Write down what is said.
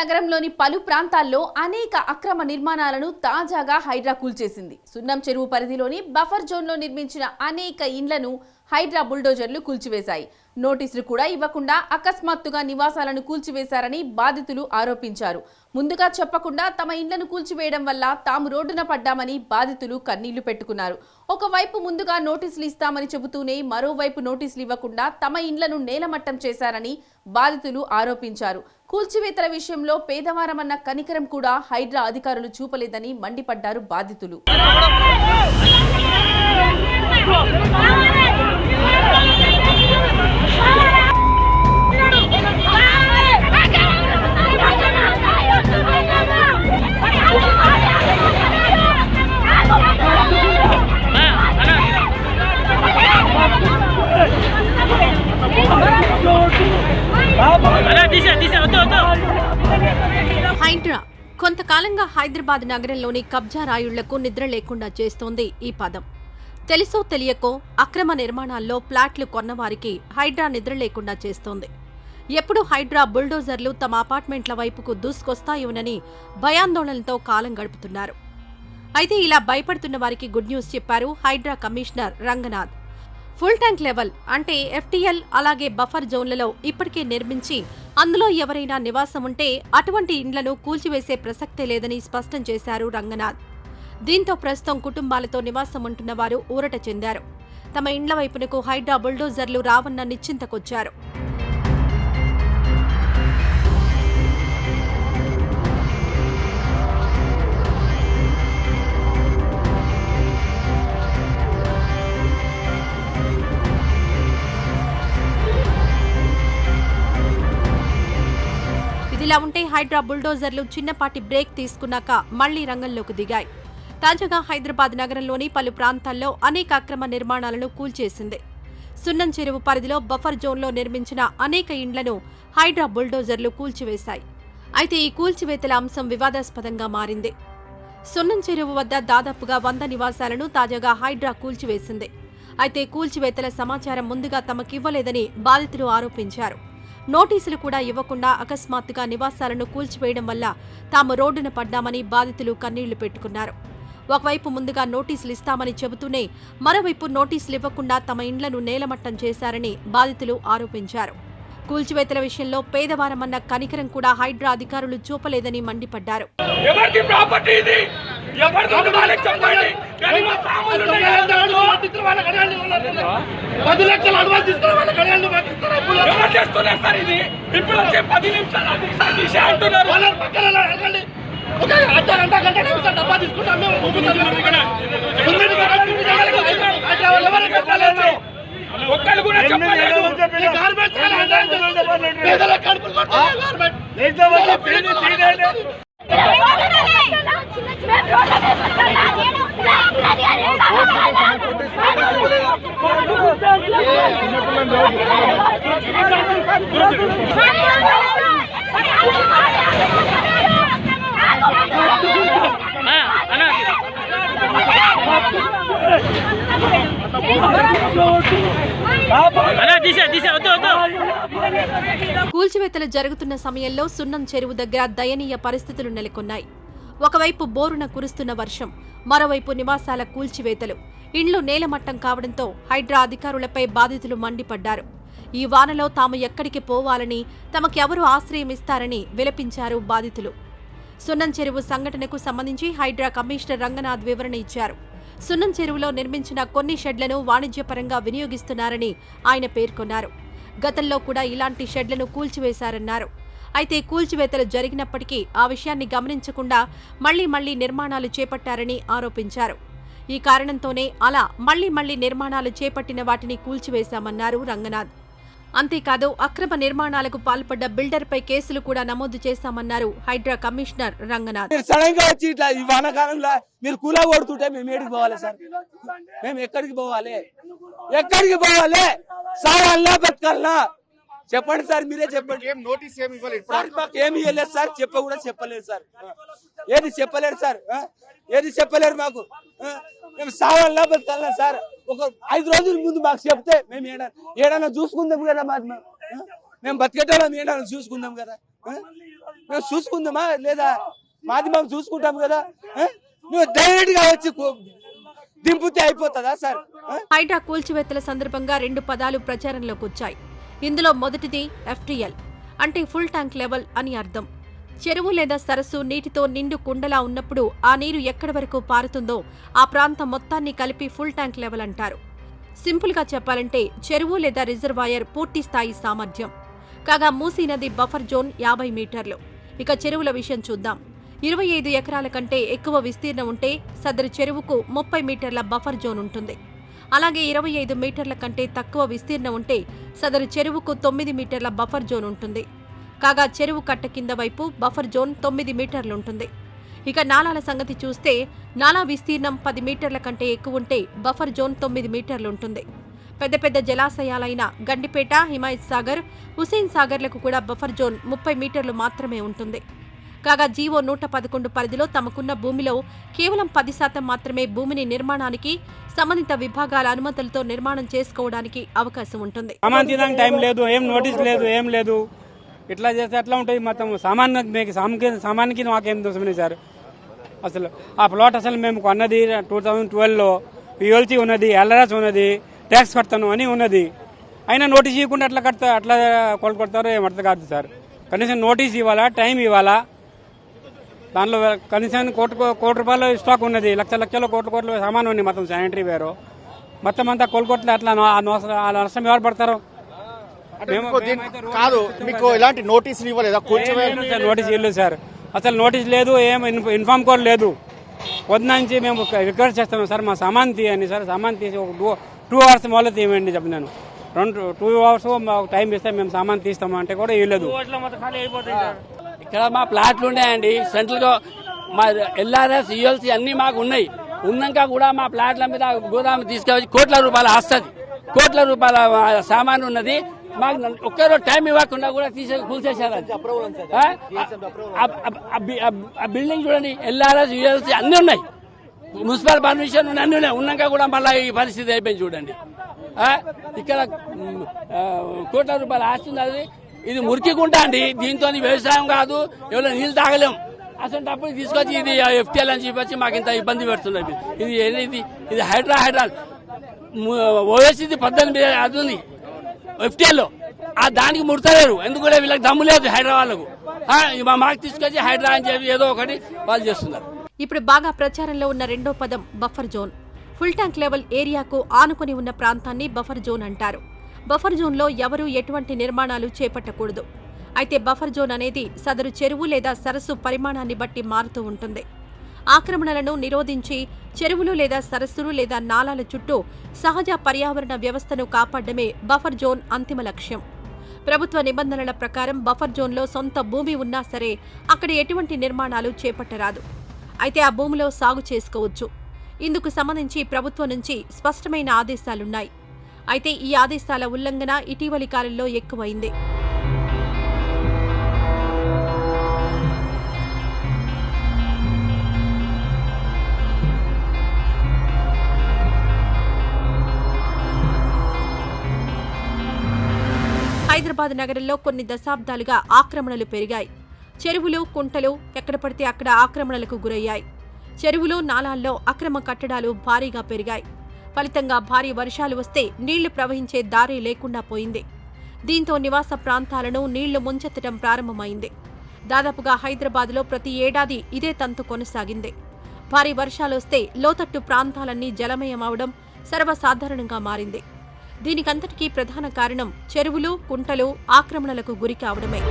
నగరంలోని పలు ప్రాంతాల్లో అనేక అక్రమ నిర్మాణాలను తాజాగా హైడ్రా కూల్చేసింది. సున్నం చెరువు పరిధిలోని బఫర్ జోన్లో నిర్మించిన అనేక ఇండ్లను హైడ్రా బుల్డోజర్లు కూల్చివేశాయి. నోటీసులు కూడా ఇవ్వకుండా అకస్మాత్తుగా నివాసాలను కూల్చివేశారని బాధితులు ఆరోపించారు. ముందుగా చెప్పకుండా తమ ఇండ్లను కూల్చివేయడం వల్ల తాము రోడ్డున పడ్డామని బాధితులు కన్నీళ్ళు పెట్టుకున్నారు. ఒకవైపు ముందుగా నోటీసులు ఇస్తామని చెబుతూనే మరోవైపు నోటీసులు ఇవ్వకుండా తమ ఇండ్లను నేలమట్టం చేశారని బాధితులు ఆరోపించారు. కూల్చివేతల విషయంలో పేదవారమన్న కనికరం కూడా హైడ్రా అధికారులు చూపలేదని మండిపడ్డారు బాధితులు. కొంతకాలంగా హైదరాబాద్ నగరంలోని కబ్జా రాయుళ్ళకు నిద్ర లేకుండా చేస్తోంది ఈ పదం. తెలుసో తెలియకో అక్రమ నిర్మాణాల్లో ప్లాట్లు కొన్నవారికి హైడ్రా నిద్ర లేకుండా చేస్తోంది. ఎప్పుడు హైడ్రా బుల్డోజర్లు తమ అపార్ట్మెంట్ల వైపుకు దూసుకొస్తాయోనని భయాందోళనతో కాలం గడుపుతున్నారు. అయితే ఇలా భయపడుతున్న వారికి గుడ్ న్యూస్ చెప్పారు Hydra commissioner Ranganath. Full tank level అంటే ఎఫ్టీఎల్ అలాగే బఫర్ జోన్లలో ఇప్పటికే నిర్మించి అందులో ఎవరైనా నివాసం ఉంటే అటువంటి ఇండ్లను కూల్చివేసే ప్రసక్తే లేదని స్పష్టం చేశారు రంగనాథ్. దీంతో ప్రస్తుతం కుటుంబాలతో నివాసం ఉంటున్న వారు ఊరట చెందారు. తమ ఇండ్ల వైపునకు హైడ్రా బుల్డోజర్లు రావన్న నిశ్చింతకొచ్చారు. ఇలా ఉంటే హైడ్రా బుల్డోజర్లు చిన్నపాటి బ్రేక్ తీసుకున్నాక మళ్ళీ రంగంలోకి దిగాయి. తాజాగా హైదరాబాద్ నగరంలోని పలు ప్రాంతాల్లో అనేక అక్రమ నిర్మాణాలను కూల్చేసింది. సున్నం చెరువు పరిధిలో బఫర్ జోన్లో నిర్మించిన అనేక ఇండ్లను హైడ్రా బుల్డోజర్లు కూల్చివేశాయి. అయితే ఈ కూల్చివేతల అంశం వివాదాస్పదంగా మారింది. సున్నం చెరువు వద్ద దాదాపుగా వంద నివాసాలను తాజాగా హైడ్రా కూల్చివేసింది. అయితే కూల్చివేతల సమాచారం ముందుగా తమకివ్వలేదని బాధితులు ఆరోపించారు. నోటీసులు కూడా ఇవ్వకుండా అకస్మాత్తుగా నివాసాలను కూల్చివేయడం వల్ల తాము రోడ్డున పడ్డామని బాధితులు కన్నీళ్ళు పెట్టుకున్నారు. ఒకవైపు ముందుగా నోటీసులు ఇస్తామని చెబుతూనే మరోవైపు నోటీసులు ఇవ్వకుండా తమ ఇండ్లను నేలమట్టం చేశారని బాధితులు ఆరోపించారు. కూల్చివేతల విషయంలో పేదవారమన్న కనికరం కూడా హైడ్రా అధికారులు చూపలేదని మండిపడ్డారు. పది లక్షలు అడ్వాన్స్ ఇస్తారు వాళ్ళకి అడగండి మాకు ఇస్తారా ఇప్పుడు? ఎవరు చేస్తున్నారు సార్ ఇది? ఇప్పుడు వచ్చే పది నిమిషాలు అంటున్నారు. వాళ్ళ పక్కన అడగండి ఒక అర్ధ గంట గంట నిమిషం డబ్బా తీసుకుంటాం మేము. ఇక్కడ. ముందు ఇక్కడ అట్లా వాళ్ళు ఎవరు చెప్పలేదు. ఒక్కళ్ళు కూడా చెప్పలేదు ఈ గార్మెంట్స్ కానీ అడగండి. పేదల కడుపులు కొట్టే గార్మెంట్. అలా తీసే తీసే వద్దు వద్దు కూల్చివేతలు జరుగుతున్న సమయంలో సున్నం చెరువు దగ్గర దయనీయ పరిస్థితులు నెలకొన్నాయి. ఒకవైపు బోరున కురుస్తున్న వర్షం మరోవైపు నివాసాల కూల్చివేతలు. ఇండ్లు నేలమట్టం కావడంతో హైడ్రా అధికారులపై బాధితులు మండిపడ్డారు. ఈ వానలో తాము ఎక్కడికి పోవాలని తమకెవరు ఆశ్రయం ఇస్తారని విలపించారు బాధితులు. సున్నం చెరువు సంఘటనకు సంబంధించి హైడ్రా కమిషనర్ రంగనాథ్ వివరణ ఇచ్చారు. సున్నం చెరువులో నిర్మించిన కొన్ని షెడ్లను వాణిజ్యపరంగా వినియోగిస్తున్నారని ఆయన పేర్కొన్నారు. గతంలో కూడా ఇలాంటి షెడ్లను కూల్చివేశారన్నారు. అయితే కూల్చివేతలు జరిగినప్పటికీ ఆ విషయాన్ని గమనించకుండా మళ్ళీ మళ్ళీ నిర్మాణాలు చేపట్టారని ఆరోపించారు. ఈ కారణంతోనే అలా మళ్ళీ మళ్ళీ నిర్మాణాలు చేపట్టిన వాటిని కూల్చివేశామన్నారు రంగనాథ్. అంతేకాదు అక్రమ నిర్మాణాలకు పాల్పడ్డ బిల్డర్పై కేసులు కూడా నమోదు చేశామన్నారు హైడ్రా కమిషనర్ రంగనాథ్. మీరు సడన్గా వచ్చి ఇట్లా ఈ వానాకాలంలో మీరు కూలా కొడుతుంటే మేము ఏడికి పోవాలి సార్? మేము ఎక్కడికి పోవాలి? ఎక్కడికి పోవాలి? సావాలనా బతకాలనా చెప్పండి సార్ మీరే చెప్పండి ఏం నోటీస్ ఏమి ఇవ్వలేదు సార్ మాకు ఏమి ఇవ్వలేదు సార్ చెప్ప కూడా చెప్పలేదు సార్ ఏది చెప్పలేరు సార్? ఏది చెప్పలేరు మాకు? మేము సావాలనా బతకాలనా సార్ ఒక ఐదు రోజుల ముందు మాకు చెప్తే మేము ఏడా ఏడన్నా చూసుకుందాం కదా మరి మేము. బతికేటోళ్ళం ఏంటని చూసుకుందాం కదా? మేము చూసుకుందామా లేదా మాది మేము చూసుకుంటాం కదా? నువ్వు డైరెక్ట్గా వచ్చి దింపితే అయిపోతుందా సార్? హైటా కూల్చివేతల సందర్భంగా రెండు పదాలు ప్రచారంలోకి వచ్చాయి. ఇందులో మొదటిది ఎఫ్టీఎల్. అంటే ఫుల్ ట్యాంక్ లెవెల్ అని అర్థం. చెరువు లేదా సరస్సు నీటితో నిండు కుండలా ఉన్నప్పుడు ఆ నీరు ఎక్కడి వరకు పారుతుందో ఆ ప్రాంతం మొత్తాన్ని కలిపి ఫుల్ ట్యాంక్ లెవెల్ అంటారు. సింపుల్గా చెప్పాలంటే చెరువు లేదా రిజర్వాయర్ పూర్తి స్థాయి సామర్థ్యం. కాగా మూసీ నది బఫర్ జోన్ యాభై మీటర్లు. ఇక చెరువుల విషయం చూద్దాం. ఇరవై ఐదు ఎకరాల కంటే ఎక్కువ విస్తీర్ణం ఉంటే సదరు చెరువుకు ముప్పై మీటర్ల బఫర్ జోన్ ఉంటుంది. అలాగే ఇరవై ఐదు మీటర్ల కంటే తక్కువ విస్తీర్ణం ఉంటే సదరు చెరువుకు తొమ్మిది మీటర్ల బఫర్ జోన్ ఉంటుంది. కాగా చెరువు కట్ట కింద వైపు బఫర్ జోన్ తొమ్మిది మీటర్లుంటుంది ఇక నాలాల సంగతి చూస్తే నాలా విస్తీర్ణం పది మీటర్ల కంటే ఎక్కువ ఉంటే బఫర్ జోన్ తొమ్మిది మీటర్లుంటుంది పెద్ద పెద్ద జలాశయాలైన గండిపేట హిమాయత్ సాగర్ హుసేన్ సాగర్లకు కూడా బఫర్ జోన్ ముప్పై మీటర్లు మాత్రమే ఉంటుంది. కాగా జీవో నూట పదకొండు పరిధిలో తమకున్న భూమిలో కేవలం పది శాతం మాత్రమే భూమిని నిర్మాణానికి సంబంధిత విభాగాల అనుమతులతో నిర్మాణం చేసుకోవడానికి అవకాశం ఉంటుంది. టైం లేదు ఏం నోటీస్ లేదు ఏం లేదు. ఇట్లా చేస్తే ఎట్లా ఉంటుంది? మొత్తం సామాన్య మీకు సామాన్కి మాకేం దోషమే సార్. అసలు ఆ ప్లాట్ అసలు మేము కొన్నది టూ థౌజండ్ ట్వెల్వ్లో పిఎల్సీ ఉన్నది ఎల్ఆర్ఎస్ ఉన్నది ట్యాక్స్ కడతాను అని ఉన్నది. అయినా నోటీస్ ఇవ్వకుండా అట్లా కడతా అట్లా కొలు కొడతారో ఏం అర్థం కాదు సార్. కనీసం నోటీస్ ఇవ్వాలా టైం ఇవ్వాలా? దానిలో కనీసం కోటి కోటి రూపాయలు స్టాక్ ఉన్నది. లక్ష లక్షల కోట్ల కోట్ల సామాన్ ఉంది మొత్తం శానిటరీ వేరు మొత్తం అంతా కోలుకోట్లే అట్లా నష్టం ఎవరు పడతారు? కాదు మీకు ఎలాంటి నోటీసులు ఇవ్వలేదా? నోటీస్ ఇవ్వలేదు సార్ అసలు నోటీస్ లేదు ఏం ఇన్ఫ- ఇన్ఫార్మ్ కూడా లేదు. పొద్దున నుంచి మేము రిక్వెస్ట్ చేస్తున్నాం సార్ మా సామాన్ తీయండి సార్ సామాన్ తీసి ఒక టూ టూ అవర్స్ మొదలు తీయండి చెప్పినాను రెండు టూ అవర్స్ మాకు టైం ఇస్తే మేము సామాన్ తీస్తాము అంటే కూడా ఇవ్వలేదు ఇక్కడ మా ప్లాట్లు ఉన్నాయండి. సెంట్రల్గా మా ఎల్ఆర్ఎస్ యుఎల్సి అన్ని మాకు ఉన్నాయి. ఉన్నాక కూడా మా ప్లాట్ల మీద గోదాము తీసుకెళ్ళి కోట్ల రూపాయలు వస్తుంది కోట్ల రూపాయల సామాన్ ఉన్నది. మాకు ఒక్కరో టైం ఇవ్వకుండా కూడా తీసే కూల్చేశారు. అది. ఆ? బిల్డింగ్ చూడండి. ఎల్ఆర్ఎస్ యుఎల్సి అన్ని ఉన్నాయి. మున్సిపల్ పర్మిషన్ అన్ని ఉన్నాయి. ఉన్నాక కూడా మళ్ళీ ఈ పరిస్థితి అయిపోయింది చూడండి? ఇక్కడ కోట్ల రూపాయలు ఆస్తుంది అది ఇది మురికి గుంట అండి. దీంతో వ్యవసాయం కాదు ఎవరో నీళ్ళు తాగలేం. అసలు డబ్బులు తీసుకొచ్చి ఇది ఎఫ్టీఎల్ అని చెప్పొచ్చి మాకు ఇంత ఇబ్బంది పెడుతున్నది. ఇది ఏది? ఇది హైడ్రా హైడ్రా ఓఎస్సీ పద్దెనిమిది అది ఉంది. ఎఫ్టీఎల్. ఆ దానికి ముడతలేరు. ఎందుకంటే వీళ్ళకి దమ్ము లేదు హైదరాబాద్లకు మాకు తీసుకొచ్చి హైడ్రా అని చెప్పి ఏదో ఒకటి వాళ్ళు చేస్తున్నారు. ఇప్పుడు బాగా ప్రచారంలో ఉన్న రెండో పదం buffer zone. Full tank level ఏరియాకు ఆనుకొని ఉన్న ప్రాంతాన్ని బఫర్ జోన్ అంటారు. బఫర్ జోన్లో ఎవరూ ఎటువంటి నిర్మాణాలు చేపట్టకూడదు. అయితే బఫర్ జోన్ అనేది సదరు చెరువు లేదా సరస్సు పరిమాణాన్ని బట్టి మారుతూ ఉంటుంది. ఆక్రమణలను నిరోధించి చెరువులు లేదా సరస్సులు లేదా నాలాల చుట్టూ సహజ పర్యావరణ వ్యవస్థను కాపాడమే బఫర్ జోన్ అంతిమ లక్ష్యం. ప్రభుత్వ నిబంధనల ప్రకారం బఫర్ జోన్లో సొంత భూమి ఉన్నా సరే అక్కడ ఎటువంటి నిర్మాణాలు చేపట్టరాదు. అయితే ఆ భూమిలో సాగు చేసుకోవచ్చు. ఇందుకు సంబంధించి ప్రభుత్వం నుంచి స్పష్టమైన ఆదేశాలున్నాయి. అయితే ఈ ఆదేశాల ఉల్లంఘన ఇటీవలి కాలంలో ఎక్కువైంది. హైదరాబాద్ నగరంలో కొన్ని దశాబ్దాలుగా ఆక్రమణలు పెరిగాయి. చెరువులు కుంటలు ఎక్కడ పడితే అక్కడ ఆక్రమణలకు గురయ్యాయి. చెరువులు నాలాల్లో అక్రమ కట్టడాలు భారీగా పెరిగాయి. ఫలితంగా భారీ వర్షాలు వస్తే నీళ్ళు ప్రవహించే దారి లేకుండా పోయింది. దీంతో నివాస ప్రాంతాలను నీళ్ళు ముంచెత్తడం ప్రారంభమైంది. దాదాపుగా హైదరాబాద్లో ప్రతి ఏడాది ఇదే తంతు కొనసాగింది. భారీ వర్షాలొస్తే లోతట్టు ప్రాంతాలన్నీ జలమయమవడం సర్వసాధారణంగా మారింది. దీనికంతటికీ ప్రధాన కారణం చెరువులు కుంటలు ఆక్రమణలకు గురి కావడమే.